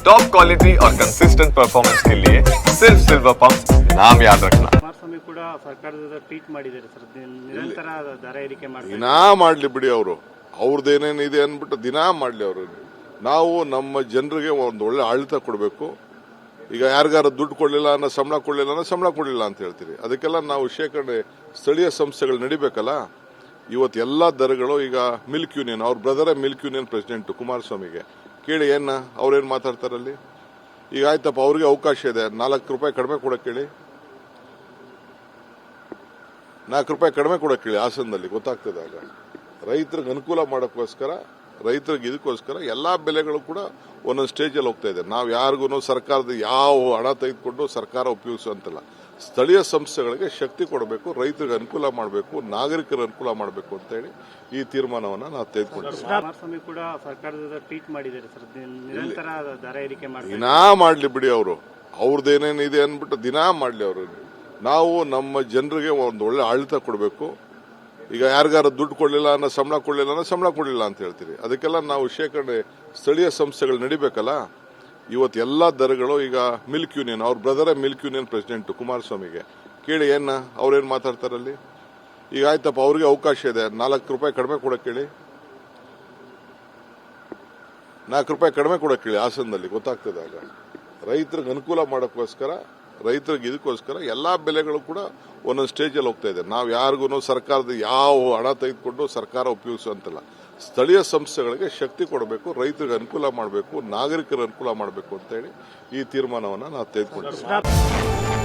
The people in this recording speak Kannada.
टॉप क्वालिटी और कंसिस्टेंट परफॉर्मेंस के लिए सिर्फ सिल्वर पंप नाम याद रखना ಕುಮಾರಸ್ವಾಮಿ ಕೂಡ ಸರ್ಕಾರದ ಟ್ವೀಟ್ ಮಾಡಿದ್ದಾರೆ ಸರ್ ನಿರಂತರ ದರ ಏರಿಕೆ ಮಾಡ್ತಾರೆ ದಿನಾ ಮಾಡ್ಲಿ ಬಿಡಿ ಅವರು ಅವ್ರದ್ದೇನೇನಿದೆ ಅಂದ್ಬಿಟ್ಟು ದಿನಾ ಮಾಡ್ಲಿ ಅವರು ನಾವು ನಮ್ಮ ಜನರಿಗೆ ಒಂದು ಒಳ್ಳೆ ಆಡಳಿತ ಕೊಡಬೇಕು ಈಗ ಯಾರಿಗಾರ ದುಡ್ಡು ಕೊಡಲಿಲ್ಲ ಅನ್ನೋ ಸಂಬಳ ಕೊಡಲಿಲ್ಲ ಅನ್ನೋ ಸಂಬಳ ಕೊಡಲಿಲ್ಲ ಅಂತ ಹೇಳ್ತೀರಿ ಅದಕ್ಕೆಲ್ಲ ನಾವು ಶೇಖರಣೆ ಸ್ಥಳೀಯ ಸಂಸ್ಥೆಗಳು ನಡಿಬೇಕಲ್ಲ ಇವತ್ತು ಎಲ್ಲ ದರಗಳು ಈಗ ಮಿಲ್ಕ್ ಯೂನಿಯನ್ ಅವ್ರ ಬ್ರದರೇ ಮಿಲ್ಕ್ ಯೂನಿಯನ್ ಪ್ರೆಸಿಡೆಂಟ್ ಕುಮಾರಸ್ವಾಮಿಗೆ ಕೇಳಿ, ಏನು, ಅವ್ರೇನ್ ಮಾತಾಡ್ತಾರಲ್ಲಿ ಈಗ ಆಯ್ತಪ್ಪ, ಅವ್ರಿಗೆ ಅವಕಾಶ ಇದೆ. ನಾಲ್ಕು ರೂಪಾಯಿ ಕಡಿಮೆ ಕೊಡಕ್ಕೆ ಹೇಳಿ ನಾಲ್ಕು ರೂಪಾಯಿ ಕಡಿಮೆ ಕೊಡಕ್ಕೆ ಹೇಳಿ ಹಾಸನದಲ್ಲಿ, ಗೊತ್ತಾಗ್ತದೆ ಆಗ. ರೈತರಿಗೆ ಅನುಕೂಲ ಮಾಡೋಕ್ಕೋಸ್ಕರ, ರೈತರಿಗೆ ಇದಕ್ಕೋಸ್ಕರ ಎಲ್ಲಾ ಬೆಲೆಗಳು ಕೂಡ ಒಂದೊಂದು ಸ್ಟೇಜಲ್ಲಿ ಹೋಗ್ತಾ ಇದೆ. ನಾವು ಯಾರಿಗೂ ಸರ್ಕಾರದ ಯಾವ ಹಣ ತೆಗೆದುಕೊಂಡು ಸರ್ಕಾರ ಉಪಯೋಗಿಸುವಂತಿಲ್ಲ. ಸ್ಥಳೀಯ ಸಂಸ್ಥೆಗಳಿಗೆ ಶಕ್ತಿ ಕೊಡಬೇಕು ರೈತರಿಗೆ ಅನುಕೂಲ ಮಾಡಬೇಕು ನಾಗರಿಕರ ಅನುಕೂಲ ಮಾಡಬೇಕು ಅಂತ ಹೇಳಿ ಈ ತೀರ್ಮಾನವನ್ನು ನಾವು ತೆಗೆದುಕೊಂಡಿದ್ದೀವಿ. ದಿನಾ ಮಾಡಲಿ ಬಿಡಿ ಅವರು. ಅವ್ರದ್ದೇನೇನಿದೆ ಅಂದ್ಬಿಟ್ಟು ದಿನಾ ಮಾಡಲಿ ಅವರು. ನಾವು ನಮ್ಮ ಜನರಿಗೆ ಒಂದು ಒಳ್ಳೆ ಆಡಳಿತ ಕೊಡಬೇಕು. ಈಗ ಯಾರಿಗಾರ ದುಡ್ಡು ಕೊಡಲಿಲ್ಲ ಅನ್ನೋ ಸಂಬಳ ಕೊಡಲಿಲ್ಲ ಅನ್ನೋ ಸಂಬಳ ಕೊಡಲಿಲ್ಲ ಅಂತ ಹೇಳ್ತೀರಿ. ಅದಕ್ಕೆಲ್ಲ ನಾವು ಶೇಖರಣೆ ಸ್ಥಳೀಯ ಸಂಸ್ಥೆಗಳು ನಡಿಬೇಕಲ್ಲ? ಇವತ್ತು ಎಲ್ಲ ದರಗಳು ಈಗ ಮಿಲ್ಕ್ ಯೂನಿಯನ್, ಅವ್ರ ಬ್ರದರೇ ಮಿಲ್ಕ್ ಯೂನಿಯನ್ ಪ್ರೆಸಿಡೆಂಟ್ ಕುಮಾರಸ್ವಾಮಿಗೆ. ಕೇಳಿ ಏನ, ಅವ್ರೇನ್ ಮಾತಾಡ್ತಾರಲ್ಲಿ ಈಗ ಆಯ್ತಪ್ಪ, ಅವ್ರಿಗೆ ಅವಕಾಶ ಇದೆ. ನಾಲ್ಕು ರೂಪಾಯಿ ಕಡಿಮೆ ಕೊಡಕ್ಕೆ ಕೇಳಿ. ನಾಲ್ಕು ರೂಪಾಯಿ ಕಡಿಮೆ ಕೊಡಕ್ಕೆ ಕೇಳಿ ಹಾಸನದಲ್ಲಿ, ಗೊತ್ತಾಗ್ತದೆ ಆಗ. ರೈತರಿಗೆ ಅನುಕೂಲ ಮಾಡೋಕ್ಕೋಸ್ಕರ, ರೈತರಿಗೆ ಇದಕ್ಕೋಸ್ಕರ ಎಲ್ಲಾ ಬೆಲೆಗಳು ಕೂಡ ಒಂದೊಂದು ಸ್ಟೇಜಲ್ಲಿ ಹೋಗ್ತಾ ಇದೆ. ನಾವು ಯಾರಿಗೂ ಸರ್ಕಾರದ ಯಾವ ಹಣ ತೆಗೆದುಕೊಂಡು ಸರ್ಕಾರ ಉಪಯೋಗಿಸುವಂತಿಲ್ಲ. ಸ್ಥಳೀಯ ಸಂಸ್ಥೆಗಳಿಗೆ ಶಕ್ತಿ ಕೊಡಬೇಕು, ರೈತರಿಗೆ ಅನುಕೂಲ ಮಾಡಬೇಕು ನಾಗರಿಕರ ಅನುಕೂಲ ಮಾಡಬೇಕು ಅಂತ ಹೇಳಿ ಈ ತೀರ್ಮಾನವನ್ನು ನಾವು ತೆಗೆದುಕೊಂಡಿದ್ದೀವಿ.